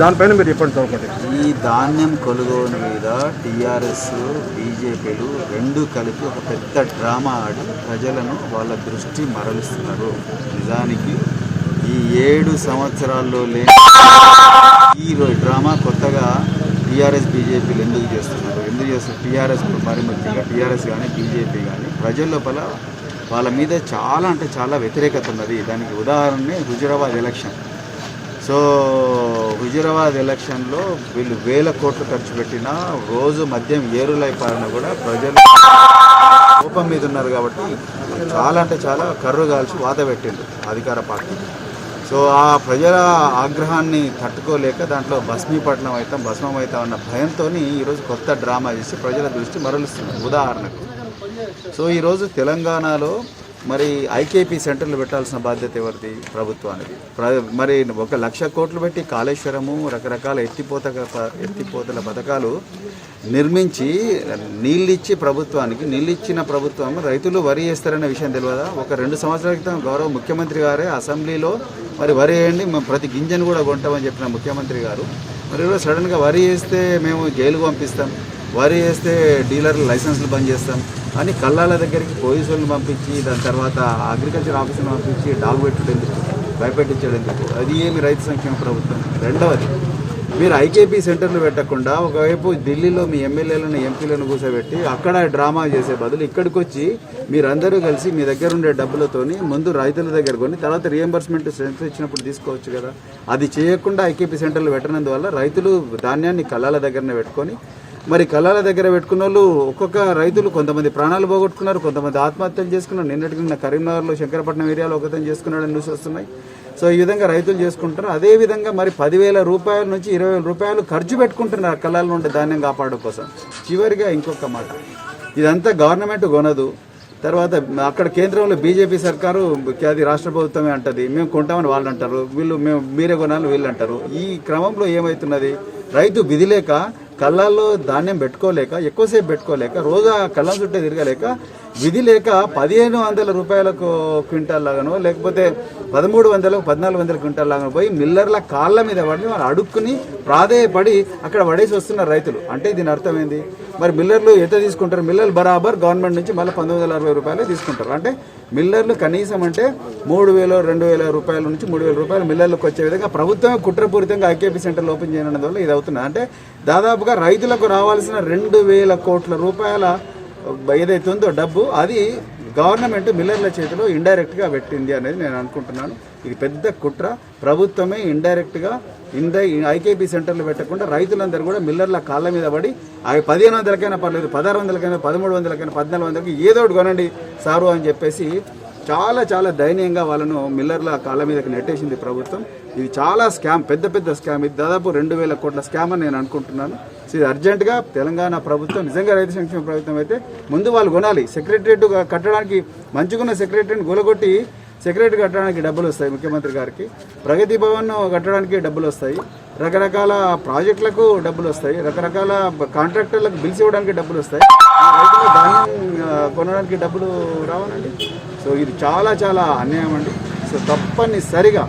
దానిపైన మీరు చెప్పండి సార్ ఒకటి. ఈ ధాన్యం కొనుగోలు మీద టీఆర్ఎస్ బీజేపీలు రెండు కలిపి ఒక పెద్ద డ్రామా ఆడి ప్రజలను వాళ్ళ దృష్టి మరలిస్తున్నారు. నిజానికి ఈ ఏడు సంవత్సరాల్లో లేని ఈ డ్రామా కొత్తగా టీఆర్ఎస్ బీజేపీలు ఎందుకు చేస్తున్నారు? ఎందుకు చేస్తారు టీఆర్ఎస్ మరి ముఖ్యంగా టీఆర్ఎస్ కానీ బీజేపీ కానీ ప్రజల లోపల వాళ్ళ మీద చాలా అంటే చాలా వ్యతిరేకత ఉన్నది. దానికి ఉదాహరణే హుజురాబాద్ ఎలక్షన్. సో హుజురాబాద్ ఎలక్షన్లో వీళ్ళు వేల కోట్లు ఖర్చు పెట్టినా రోజు మద్యం ఏరులైపారిన కూడా ప్రజలు కోపం మీద ఉన్నారు కాబట్టి చాలా అంటే చాలా కర్రు కాల్చి వాత పెట్టిండు అధికార పార్టీ. సో ఆ ప్రజల ఆగ్రహాన్ని తట్టుకోలేక దాంట్లో భస్మీపట్నం అవుతాం భస్మం అవుతాం అన్న భయంతో ఈరోజు కొత్త డ్రామా చేసి ప్రజల దృష్టి మరలుస్తున్నారు ఉదాహరణకు. సో ఈరోజు తెలంగాణలో మరి ఐకేపీ సెంటర్లు పెట్టాల్సిన బాధ్యత ఎవరిది? ప్రభుత్వానికి మరి ఒక లక్ష కోట్లు పెట్టి కాళేశ్వరము రకరకాల ఎత్తిపోత ఎత్తిపోతల పథకాలు నిర్మించి నీళ్ళిచ్చి ప్రభుత్వానికి నీళ్ళిచ్చిన ప్రభుత్వం రైతులు వరి వేస్తారనే విషయం తెలియదా? ఒక రెండు సంవత్సరాల క్రితం గౌరవ ముఖ్యమంత్రి గారే అసెంబ్లీలో మరి వరి వేయండి మేము ప్రతి గింజను కూడా కొంటామని చెప్పిన ముఖ్యమంత్రి గారు. మరి సడన్గా వరి వేస్తే మేము జైలుకు పంపిస్తాం. వరి వేస్తే డీలర్లు లైసెన్స్లు బంద్ చేస్తాం. అని కళ్ళాల దగ్గరికి పోలీసులను పంపించి దాని తర్వాత అగ్రికల్చర్ ఆఫీసులను పంపించి డాగ్ పెట్టడం ఎందుకు? భయపెట్టించడం ఎందుకు? అది ఏమి రైతు సంక్షేమ ప్రభుత్వం. రెండవది మీరు ఐకేపీ సెంటర్లు పెట్టకుండా ఒకవైపు ఢిల్లీలో మీ ఎమ్మెల్యేలను ఎంపీలను కూర్చోబెట్టి అక్కడ డ్రామా చేసే బదులు ఇక్కడికి వచ్చి మీరందరూ కలిసి మీ దగ్గర ఉండే డబ్బులతోని ముందు రైతుల దగ్గర కొని తర్వాత రియంబర్స్మెంట్ సెంటర్ ఇచ్చినప్పుడు తీసుకోవచ్చు కదా. అది చేయకుండా ఐకేపీ సెంటర్లు పెట్టినందువల్ల రైతులు ధాన్యాన్ని కళ్ళాల దగ్గరనే పెట్టుకొని మరి కళ్ళాల దగ్గర పెట్టుకున్న వాళ్ళు ఒక్కొక్క రైతులు కొంతమంది ప్రాణాలు పోగొట్టుకున్నారు కొంతమంది ఆత్మహత్యలు చేసుకున్నారు. నిన్నటికి నిన్న కరీంనగర్లో శంకరపట్నం ఏరియాలో ఒకతను చేసుకున్నాడని న్యూస్ వస్తున్నాయి. సో ఈ విధంగా రైతులు చేసుకుంటారు అదే విధంగా మరి పదివేల రూపాయల నుంచి ఇరవై వేల రూపాయలు ఖర్చు పెట్టుకుంటున్నారు ఆ కళ్ళాల నుండి ధాన్యం కాపాడడం కోసం. చివరిగా ఇంకొక మాట. ఇదంతా గవర్నమెంట్ కొనదు. తర్వాత అక్కడ కేంద్రంలో బీజేపీ సర్కారు అది రాష్ట్ర ప్రభుత్వమే అంటది. మేము కొంటామని వాళ్ళు అంటారు. వీళ్ళు మేము మీరే కొనాలని వీళ్ళు అంటారు. ఈ క్రమంలో ఏమవుతున్నది రైతు విధిలేక కళ్ళాల్లో ధాన్యం పెట్టుకోలేక ఎక్కువసేపు పెట్టుకోలేక రోజు ఆ కళ్ళం చుట్టే తిరగలేక విధి లేక పదిహేను వందల రూపాయలకు క్వింటాల్ లాగానో లేకపోతే పదమూడు వందలకు పద్నాలుగు వందల క్వింటాల్ లాగా పోయి మిల్లర్ల కాళ్ళ మీద పడి వాళ్ళు అడుక్కుని ప్రాధేయపడి అక్కడ పడేసి వస్తున్నారు రైతులు. అంటే దీని అర్థమైంది మరి మిల్లర్లు ఎంత తీసుకుంటారు? మిల్లర్లు బరాబర్ గవర్నమెంట్ నుంచి మళ్ళీ పంతొమ్మిది వందల అరవై రూపాయలే తీసుకుంటారు. అంటే మిల్లర్లు కనీసం అంటే మూడు వేలు రెండు వేల రూపాయల నుంచి మూడు వేల రూపాయలు మిల్లర్లకు వచ్చే విధంగా ప్రభుత్వమే కుట్రపూరితంగా ఐకేపీ సెంటర్లు ఓపెన్ చేయడం వల్ల ఇది అవుతుంది. అంటే దాదాపుగా రైతులకు రావాల్సిన రెండు వేల కోట్ల రూపాయల ఏదైతే ఉందో డబ్బు అది గవర్నమెంట్ మిల్లర్ల చేతిలో ఇండైరెక్ట్గా పెట్టింది అనేది నేను అనుకుంటున్నాను. ఇది పెద్ద కుట్ర. ప్రభుత్వమే ఇండైరెక్ట్గా ఇంద ఐకేపీ సెంటర్లు పెట్టకుండా రైతులందరూ కూడా మిల్లర్ల కాళ్ళ మీద పడి అవి పదిహేను వందలకైనా పర్లేదు పదహారు వందలకైనా పదమూడు వందలకైనా పద్నాలుగు వందలకి ఏదో ఒకటి కొనండి సారు అని చెప్పేసి చాలా చాలా దయనీయంగా వాళ్ళను మిల్లర్ల కాళ్ళ మీదకి నెట్టేసింది ప్రభుత్వం. ఇది చాలా స్కామ్ పెద్ద పెద్ద స్కామ్. ఇది దాదాపు రెండు వేల కోట్ల స్కామ్ అని నేను అనుకుంటున్నాను. సో ఇది అర్జెంటుగా తెలంగాణ ప్రభుత్వం నిజంగా రైతు సంక్షేమ ప్రభుత్వం అయితే ముందు వాళ్ళు కొనాలి. సెక్రటరియట్ కట్టడానికి మంచిగున్న సెక్రటరీని గోలగొట్టి సెక్రటరీ కట్టడానికి డబ్బులు వస్తాయి ముఖ్యమంత్రి గారికి. ప్రగతి భవన్ కట్టడానికి డబ్బులు వస్తాయి. రకరకాల ప్రాజెక్టులకు డబ్బులు వస్తాయి. రకరకాల కాంట్రాక్టర్లకు బిల్స్ ఇవ్వడానికి డబ్బులు వస్తాయి. రైతులు ధాన్యం కొనడానికి డబ్బులు రావాలండి? సో ఇది చాలా చాలా అన్యాయం అండి. సో తప్పనిసరిగా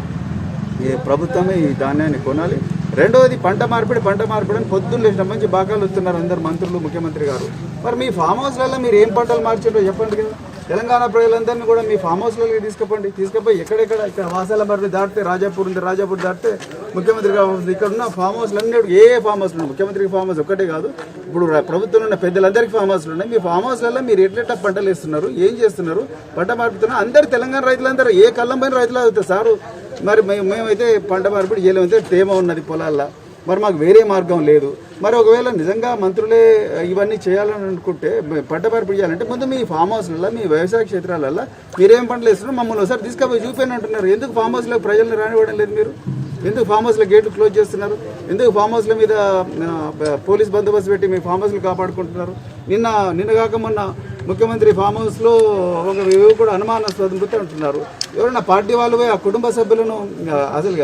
ఈ ప్రభుత్వమే ఈ ధాన్యాన్ని కొనాలి. రెండవది పంట మార్పిడి పంట మార్పిడి అని పొద్దున్న లేచిన మంచి బాకాలు వస్తున్నారు అందరు మంత్రులు ముఖ్యమంత్రి గారు. మరి మీ ఫామ్ హౌస్లలో మీరు ఏం పంటలు మార్చారో చెప్పండి కదా. తెలంగాణ ప్రజలందరినీ కూడా మీ ఫామ్ హౌస్లోకి తీసుకుపోండి. తీసుకుపోయి ఎక్కడెక్కడ? ఇక్కడ వాసాల మర్రి దాటితే రాజాపూర్ ఉంది రాజాపూర్ దాటితే ముఖ్యమంత్రి ఇక్కడ ఉన్న ఫామ్ హౌస్లు అన్ని ఏ ఫామ్ హౌస్లు ముఖ్యమంత్రికి ఫామ్ హౌస్ ఒక్కటే కాదు. ఇప్పుడు ప్రభుత్వంలో ఉన్న పెద్దలందరికీ ఫామ్ హౌస్లు ఉన్నాయి. మీ ఫామ్ హౌస్లలో మీరు ఎట్లెట్లా పంటలు వేస్తున్నారు? ఏం చేస్తున్నారు? పంట మార్పుతున్నారు అందరు తెలంగాణ రైతులందరూ ఏ కళ్ళం పైన రైతులు అవుతారు? సారు మరి మేమైతే పంట మార్పిడి చేయలేమైతే తేమ ఉన్నది పొలాల్లో. మరి మాకు వేరే మార్గం లేదు. మరి ఒకవేళ నిజంగా మంత్రులే ఇవన్నీ చేయాలని అనుకుంటే పంట చేయాలంటే ముందు మీ ఫామ్ హౌస్లలో మీ వ్యవసాయ క్షేత్రాలలో మీరేం పంటలు వేస్తున్నారు మమ్మల్ని ఒకసారి తీసుకుపోయి చూపాను అంటున్నారు. ఎందుకు ఫామ్ హౌస్లో ప్రజలను రానివ్వడం లేదు మీరు? ఎందుకు ఫామ్ హౌస్లో గేట్లు క్లోజ్ చేస్తున్నారు? ఎందుకు ఫామ్ హౌస్ల మీద పోలీస్ బందోబస్తు పెట్టి మీ ఫామ్ హౌస్లు కాపాడుకుంటున్నారు? నిన్న నిన్న కాక మొన్న ముఖ్యమంత్రి ఫామ్ హౌస్లో ఒక కూడా అనుమానాస్పద మృతి అంటున్నారు. ఎవరైనా పార్టీ వాళ్ళు పోయి ఆ కుటుంబ సభ్యులను అసలు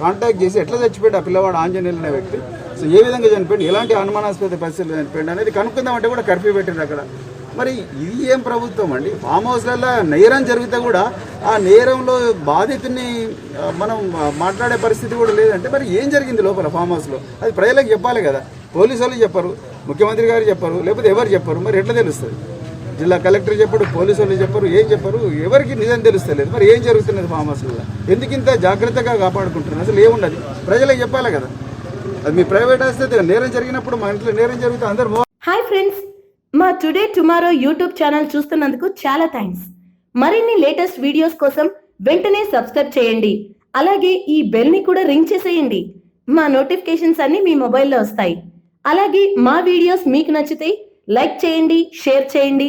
కాంటాక్ట్ చేసి ఎట్లా చచ్చిపోయాడు ఆ పిల్లవాడు ఆంజనేయులు అనే వ్యక్తి? సో ఏ విధంగా చనిపోయింది ఎలాంటి అనుమానాస్పద పరిస్థితులు చనిపోయింది అనేది కనుక్కుందామంటే కూడా కర్ఫ్యూ పెట్టింది అక్కడ. మరి ఇది ఏం ప్రభుత్వం అండి? ఫామ్ హౌస్లలో నేరం జరిగితే కూడా ఆ నేరంలో బాధితుని మనం మాట్లాడే పరిస్థితి కూడా లేదంటే మరి ఏం జరిగింది లోపల ఫామ్ హౌస్లో? అది ప్రజలకు చెప్పాలి కదా. పోలీసు వాళ్ళు చెప్పరు ముఖ్యమంత్రి గారు చెప్పరు లేకపోతే ఎవరు చెప్పరు? మరి ఎట్లా తెలుస్తుంది? జిల్లా కలెక్టర్ చెప్పడు పోలీసు వాళ్ళు చెప్పరు ఏం చెప్పరు ఎవరికి నిజం తెలుస్తలేదు. మరి ఏం జరుగుతున్నది ఫామ్ హౌస్లో ఎందుకు ఇంత జాగ్రత్తగా కాపాడుకుంటున్నారు? అసలు ఏముండదు. ప్రజలకు చెప్పాలి కదా. అది మీ ప్రైవేట్ ఆస్తి నేరం జరిగినప్పుడు మా ఇంట్లో నేరం జరిగితే అందరు హాయ్ ఫ్రెండ్స్. మా టుడే టుమారో యూట్యూబ్ ఛానల్ చూస్తున్నందుకు చాలా థ్యాంక్స్. మరిన్ని లేటెస్ట్ వీడియోస్ కోసం వెంటనే సబ్స్క్రైబ్ చేయండి. అలాగే ఈ బెల్ని కూడా రింగ్ చేసేయండి. మా నోటిఫికేషన్స్ అన్ని మీ మొబైల్లో వస్తాయి. అలాగే మా వీడియోస్ మీకు నచ్చితే లైక్ చేయండి షేర్ చేయండి.